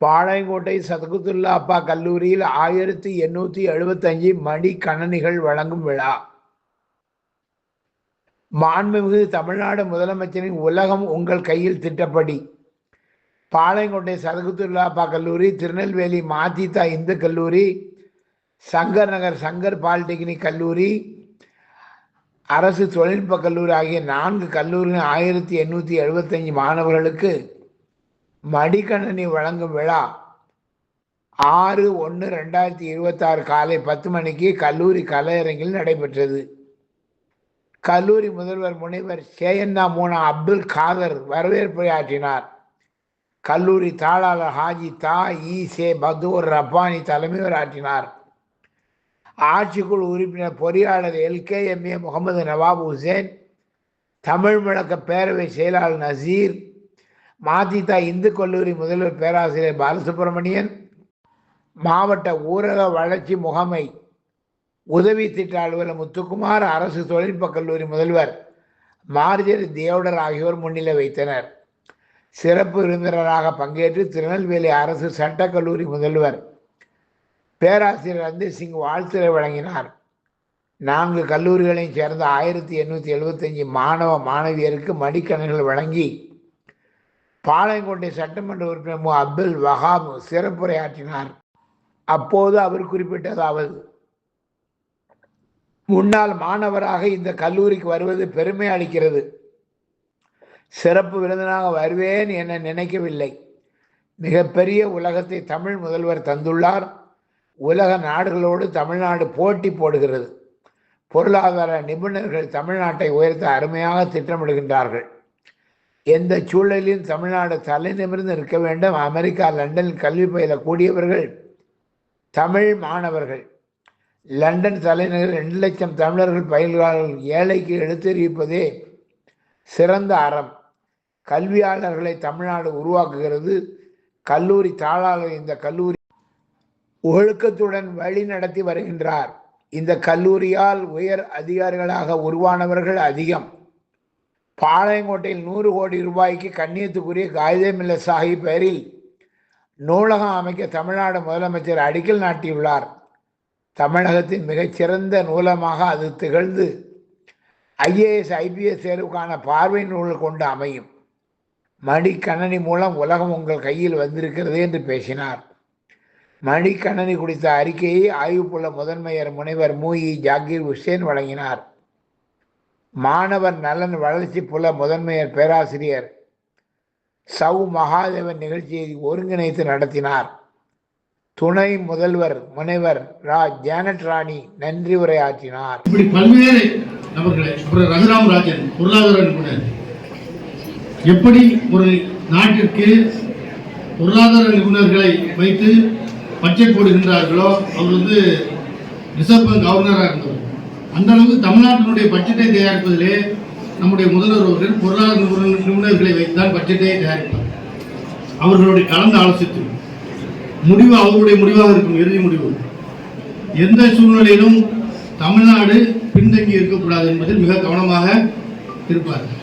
பாளையங்கோட்டை சதகுத்துல்லா அப்பா கல்லூரியில் ஆயிரத்தி எண்ணூத்தி எழுபத்தஞ்சு மணிக்கணனிகள் வழங்கும் விழா. மாண்புமிகு தமிழ்நாடு முதலமைச்சரின் உலகம் உங்கள் கையில் திட்டப்படி. பாளையங்கோட்டை சதகுத்துல்லா அப்பா கல்லூரி திருநெல்வேலி மாதிதா இந்து கல்லூரி சங்கர் நகர் சங்கர் பாலிடெக்னிக் கல்லூரி அரசு தொழில்நுட்ப கல்லூரி ஆகிய நான்கு கல்லூரிகள் ஆயிரத்தி எண்ணூற்றி எழுபத்தஞ்சு மாணவர்களுக்கு மடிக்கணினி வழங்கும் விழா. ஆறு ஒன்று ரெண்டாயிரத்தி இருபத்தாறு காலை பத்து மணிக்கு கல்லூரி கலையரங்கில் நடைபெற்றது. கல்லூரி முதல்வர் முனைவர் சேயன்னா மூனா அப்துல் காதர் வரவேற்பை ஆற்றினார் கல்லூரி தாளாளர் ஹாஜி தா இ சே பதூர் ரப்பானி தலைமையுரையாற்றினார் ஆட்சிக்குழு உறுப்பினர் பொறியாளர் எல்கேஎம்ஏ முகமது நவாப் ஹுசேன் தமிழ் முழக்க பேரவை செயலாளர் நசீர் மாதிதா இந்து கல்லூரி முதல்வர் பேராசிரியர் பாலசுப்ரமணியன் மாவட்ட ஊரக வளர்ச்சி முகமை உதவி திட்ட அலுவலர் முத்துக்குமார் அரசு தொழில்நுட்ப கல்லூரி முதல்வர் மார்ஜரி தேவடர் ஆகியோர் முன்னிலை வைத்தனர். சிறப்பு விருந்தினராக பங்கேற்று திருநெல்வேலி அரசு சட்டக் கல்லூரி முதல்வர் பேராசிரியர் ரந்தீர் சிங் வாழ்த்துரை வழங்கினார். நான்கு கல்லூரிகளையும் சேர்ந்த ஆயிரத்தி எண்ணூற்றி எழுபத்தஞ்சு மாணவ மாணவியருக்கு மடிக்கணல்கள் வழங்கி பாளையங்கோட்டை சட்டமன்ற உறுப்பினர் மு. அப்துல் வஹாப் சிறப்புரையாற்றினார் அப்போது அவர் குறிப்பிட்டதாவது முன்னாள் மாணவராக இந்த கல்லூரிக்கு வருவது பெருமை அளிக்கிறது. சிறப்பு விருந்தினாக வருவேன் என நினைக்கவில்லை. மிகப்பெரிய உலகத்தை தமிழ் முதல்வர் தந்துள்ளார். உலக நாடுகளோடு தமிழ்நாடு போட்டி போடுகிறது. பொருளாதார நிபுணர்கள் தமிழ்நாட்டை உயர்த்த அருமையாக திட்டமிடுகின்றார்கள். எந்த சூழலிலும் தமிழ்நாடு தலை நிமிர்ந்து இருக்க வேண்டும். அமெரிக்கா லண்டன் கல்வி பயிலக்கூடியவர்கள் தமிழ் மாணவர்கள். லண்டன் தலைநகர் ரெண்டு லட்சம் தமிழர்கள் பயில்கிறார்கள். ஏழைக்கு எடுத்தறிவிப்பதே சிறந்த அறம். கல்வியாளர்களை தமிழ்நாடு உருவாக்குகிறது. கல்லூரி தாளாளர் இந்த கல்லூரி ஒழுக்கத்துடன் வழி நடத்தி வருகின்றார். இந்த கல்லூரியால் உயர் அதிகாரிகளாக உருவானவர்கள் அதிகம். பாளையங்கோட்டையில் நூறு கோடி ரூபாய்க்கு கண்ணியத்துக்குரிய காகிதமில்ல சாஹிப் பெயரில் நூலகம் அமைக்க தமிழ்நாடு முதலமைச்சர் அடிக்கல் நாட்டியுள்ளார். தமிழகத்தின் மிகச்சிறந்த நூலமாக அது திகழ்ந்து ஐஏஎஸ் ஐபிஎஸ் தேர்வுக்கான பார்வை நூல் கொண்டு அமையும். மடிக்கணனி மூலம் உலகம் உங்கள் கையில் வந்திருக்கிறது என்று பேசினார். மடிக்கணனி குறித்த அறிக்கையை ஆய்வுப்புள்ள முதன்மையர் முனைவர் மூஇ ஜாகீர் உசேன் வழங்கினார். மாணவர் நலன் வளர்ச்சி புல முதன்மையர் பேராசிரியர். சவு மகாதேவன் நிகழ்ச்சியை ஒருங்கிணைத்து நடத்தினார். துணை முதல்வர் முனைவர் ரா. ஜானட் ராணி நன்றி உரையாற்றினார். இப்படி பல்வேறு நபர்களை ரகுராம் ராஜன் பொருளாதார நிபுணர் எப்படி ஒரு நாட்டிற்கு பொருளாதார நிபுணர்களை வைத்து பட்ஜெட் போடுகின்றார்களோ அவர் வந்து ரிசர்வ் பேங்க் கவர்னராக இருந்தவர். அந்த அளவுக்கு தமிழ்நாட்டினுடைய பட்ஜெட்டை தயாரிப்பதிலே நம்முடைய முதல்வர் அவர்கள் பொருளாதார நிபுணர் நிபுணர்களை வைத்துதான் பட்ஜெட்டை தயாரிப்பார். அவர்களுடைய கலந்து ஆலோசித்து முடிவு அவர்களுடைய முடிவாக இருக்கும் இறுதி முடிவு. எந்த சூழ்நிலையிலும் தமிழ்நாடு பின்தங்கி இருக்கக்கூடாது என்பதில் மிக கவனமாக இருப்பார்கள்.